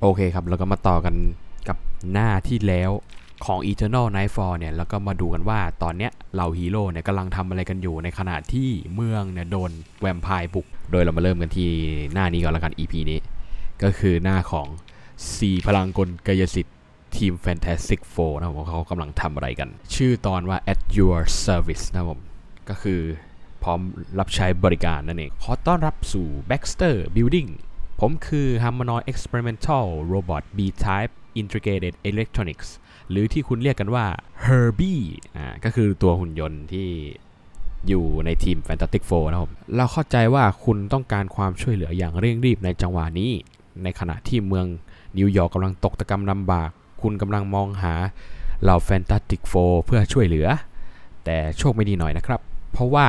โอเคครับแล้วก็มาต่อกันกับหน้าที่แล้วของ Eternal Nightfall เนี่ยแล้วก็มาดูกันว่าตอนเนี้ยเหล่าฮีโร่เนี่ยกำลังทำอะไรกันอยู่ในขณะที่เมืองเนี่ยโดนแวมไพร์บุก โดยเรามาเริ่มกันที่หน้านี้ก่อนละกัน EP นี้ ก็คือหน้าของ 4 พลังกลกายสิทธิ์ทีม Fantastic Four นะครับผมเขากำลังทำอะไรกัน ชื่อตอนว่า at your service นะครับผมก็คือพร้อมรับใช้บริการนั่นเองขอต้อนรับสู่ Baxter Building ผมคือ Harmonoid Experimental Robot B-Type Integrated Electronics หรือที่คุณเรียกกันว่า Herbie อ่าก็คือตัวหุ่นยนต์ที่อยู่ในทีม Fantastic Four นะครับ เราเข้าใจว่าคุณต้องการความช่วยเหลืออย่างเร่งรีบในจังหวะนี้ ในขณะที่เมืองนิวยอร์กกำลังตกตะกำลำบาก คุณกำลังมองหาเหล่า Fantastic Four เพื่อช่วยเหลือ แต่โชคไม่ดีหน่อยนะครับ เพราะว่า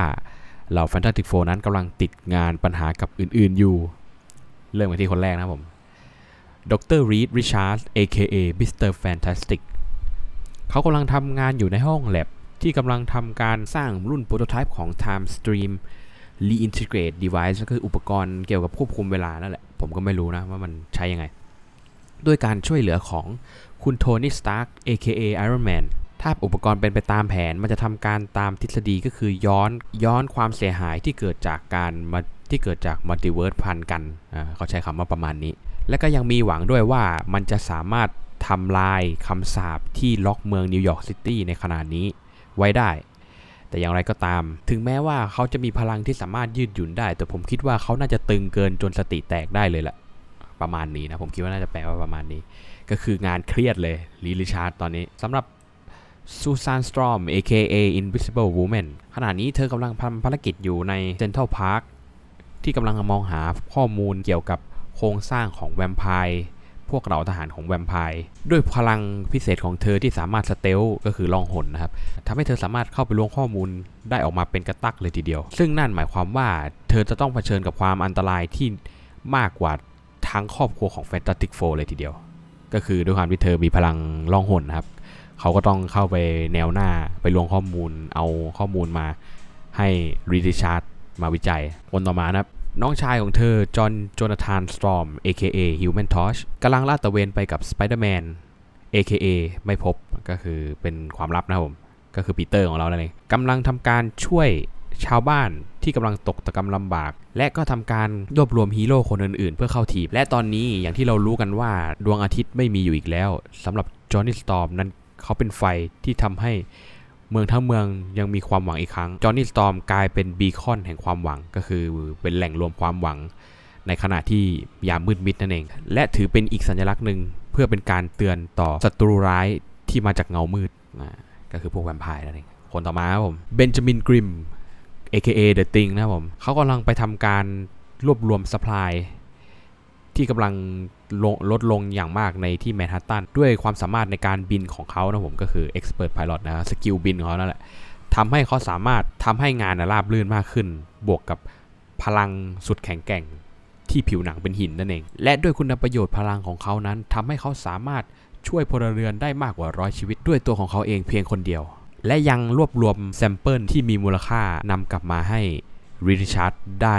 เหล่า Fantastic Four นั้นกำลังติดงานปัญหากับอื่น ๆอยู่ เริ่มกันที่คนแรกนะผมดรรีดริชาร์ด AKA Mr. Fantastic เขากำลังทำงานอยู่ในห้องแลบที่กำลังทำการสร้างรุ่นโปรโตไทป์ของ Time Stream Reintegrate Device ก็คืออุปกรณ์เกี่ยวกับควบคุมเวลานั่นแหละ ผมก็ไม่รู้นะว่ามันใช้ยังไง ด้วยการช่วยเหลือของคุณโทนี่ สตาร์ก AKA Iron Man ถ้าอุปกรณ์เป็นไปตามแผน มันจะทำการตามทฤษฎีก็คือย้อนย้อนความเสียหายที่เกิดจากการมา ที่เกิดจากมัลติเวิร์สพันกันอ่าเขาใช้คำว่าประมาณนี้ และก็ยังมีหวังด้วยว่ามันจะสามารถทำลายคำสาปที่ล็อกเมืองนิวยอร์กซิตี้ในขณะนี้ไว้ได้ แต่อย่างไรก็ตาม ถึงแม้ว่าเขาจะมีพลังที่สามารถยืดหยุ่นได้ แต่ผมคิดว่าเขาน่าจะตึงเกินจนสติแตกได้เลยแหละประมาณนี้นะ ผมคิดว่าน่าจะแปลว่าประมาณนี้ ก็คืองานเครียดเลยลีลิชาร์ดตอนนี้สำหรับซูซานสตรอม AKA Invisible Woman ขณะนี้เธอกำลังทำภารกิจอยู่ใน Central Park ที่กำลังมองหาข้อมูลเกี่ยวกับโครงสร้างของแวมไพร์พวกเราทหารของแวมไพร์ด้วยพลังพิเศษของเธอที่สามารถสเตลก็คือล่องหนนะครับทำให้เธอสามารถเข้าไปล้วงข้อมูลได้ออกมาเป็นกระตักเลยทีเดียว ซึ่งนั่นหมายความว่าเธอจะต้องเผชิญกับความอันตรายที่มากกว่าทั้งครอบครัวของ Fantastic Four เลยทีเดียว ก็คือด้วยความที่เธอมีพลังล่องหนนะครับเขาก็ต้องเข้าไปแนวหน้าไปลวงข้อมูลเอาข้อมูลมาให้รีดิชาร์ด มาวิจัยคนต่อมานะครับน้องชายของเธอ จอห์นโจนาธาน สตรอม AKA Human Torch กำลังลาดตระเวนไปกับ Spider-Man AKA ไม่พบก็คือเป็นความลับนะครับผม ก็คือปีเตอร์ของเรานั่นเองกำลังทำการช่วยชาวบ้านที่กำลังตกตะกำลำบาก และก็ทำการรวบรวมฮีโร่คนอื่นๆ เพื่อเข้าทีม และตอนนี้อย่างที่เรารู้กันว่าดวงอาทิตย์ไม่มีอยู่อีกแล้วสำหรับจอห์นนี่สตอมนั้นเขาเป็นไฟที่ทำให้ เมืองทั้งเมืองยังมีความหวังอีกครั้งจอห์นนี่สตอมกลายเป็นบีคอนแห่งความหวังก็คือเป็นแหล่งรวมความหวัง ในขณะที่ยามมืดมิดนั่นเอง และถือเป็นอีกสัญลักษณ์หนึ่งเพื่อเป็นการเตือนต่อศัตรูร้ายที่มาจากเงามืดอ่าก็คือพวกแวมไพร์นั่นเองคนต่อมาครับผมเบนจามินกริม AKA The Thing นะครับผมเขากำลังไปทำการรวบรวมสป라이 ที่กำลังลลดลงอย่างมากในที่แมนฮัตตันด้วยความสามารถในการบินของเขานะผมก็คือ Expert Pilot นะสกิลบินของเขานั่นแหละทำให้เขาสามารถทำให้งานนะราบรื่นมากขึ้น บวกกับพลังสุดแข็งแกร่งที่ผิวหนังเป็นหินนั่นเอง และด้วยคุณประโยชน์พลังของเขานั้นทำให้เขาสามารถช่วยพลเรือนได้มากกว่าร้อยชีวิตด้วยตัวของเขาเองเพียงคนเดียว และยังรวบรวมแซมเปิลที่มีมูลค่านำกลับมาให้ริชาร์ดได้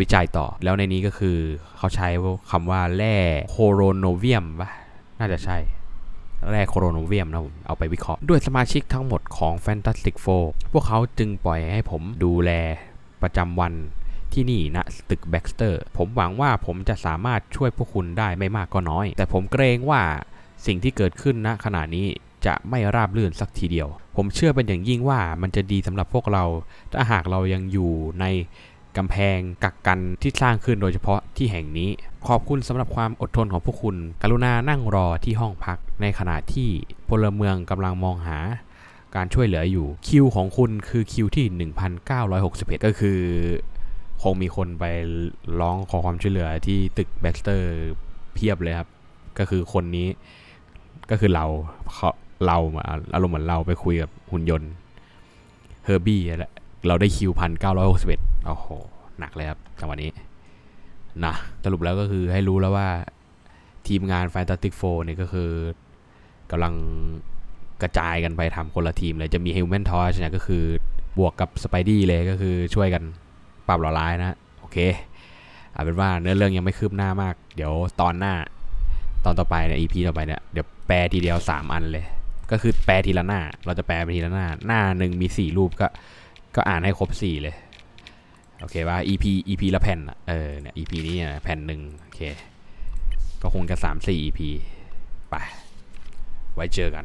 วิจัยต่อ แล้วในนี้ก็คือเขาใช้คำว่าแร่โคโรโนเวียมปะน่าจะใช่แร่โคโรโนเวียมนะผมเอาไปวิเคราะห์ด้วยสมาชิกทั้งหมดของ Fantastic Four พวกเขาจึงปล่อยให้ผมดูแลประจำวันที่นี่ณตึกแบ็กสเตอร์ ผมหวังว่าผมจะสามารถช่วยพวกคุณได้ไม่มากก็น้อย แต่ผมเกรงว่าสิ่งที่เกิดขึ้นณขณะนี้จะไม่ราบรื่นสักทีเดียว ผมเชื่อเป็นอย่างยิ่งว่ามันจะดีสำหรับพวกเรา ถ้าหากเรายังอยู่ใน กำแพงกักกันที่สร้างขึ้นโดยเฉพาะที่แห่งนี้ ขอบคุณสำหรับความอดทนของพวกคุณ กรุณานั่งรอที่ห้องพัก ในขณะที่พลเมืองกำลังมองหาการช่วยเหลืออยู่ คิวของคุณคือคิวที่ 1961 ก็คือ คงมีคนไปร้องขอความช่วยเหลือที่ตึกแบ็กสเตอร์เพียบเลยครับ ก็คือคนนี้ก็คือเราเขาเราอารมณ์เหมือนเราไปคุยกับหุ่นยนต์เฮอร์บี้แหละเราได้คิวพันเก้าร้อยหกสิบเอ็ด โอ้โห หนักเลยครับจังหวะนี้นะสรุปแล้วก็คือให้รู้แล้วว่าทีมงาน Fantastic Four เนี่ยก็คือกำลังกระจายกันไปทำคนละทีมเลย จะมี Human Torch เนี่ยก็คือบวกกับ Spidey เลยก็คือช่วยกันปราบเหล่าร้ายนะ โอเคเอาเป็นว่าเนื้อเรื่องยังไม่คืบหน้ามาก เดี๋ยวตอนหน้า ตอนต่อไปเนี่ย EP ต่อไปเนี่ย เดี๋ยวแปลทีเดียว 3 อันเลย ก็คือแปลทีละหน้า เราจะแปลไปทีละหน้า หน้าหนึ่งมี 4 รูปก็ ก็อ่านให้ครบ 4 เลย โอเคว่า EP EP ละแผ่นเออเนี่ย EP นี้อะแผ่นหนึ่งโอเค ก็คงจะ3 4 EP ไป ไว้เจอกัน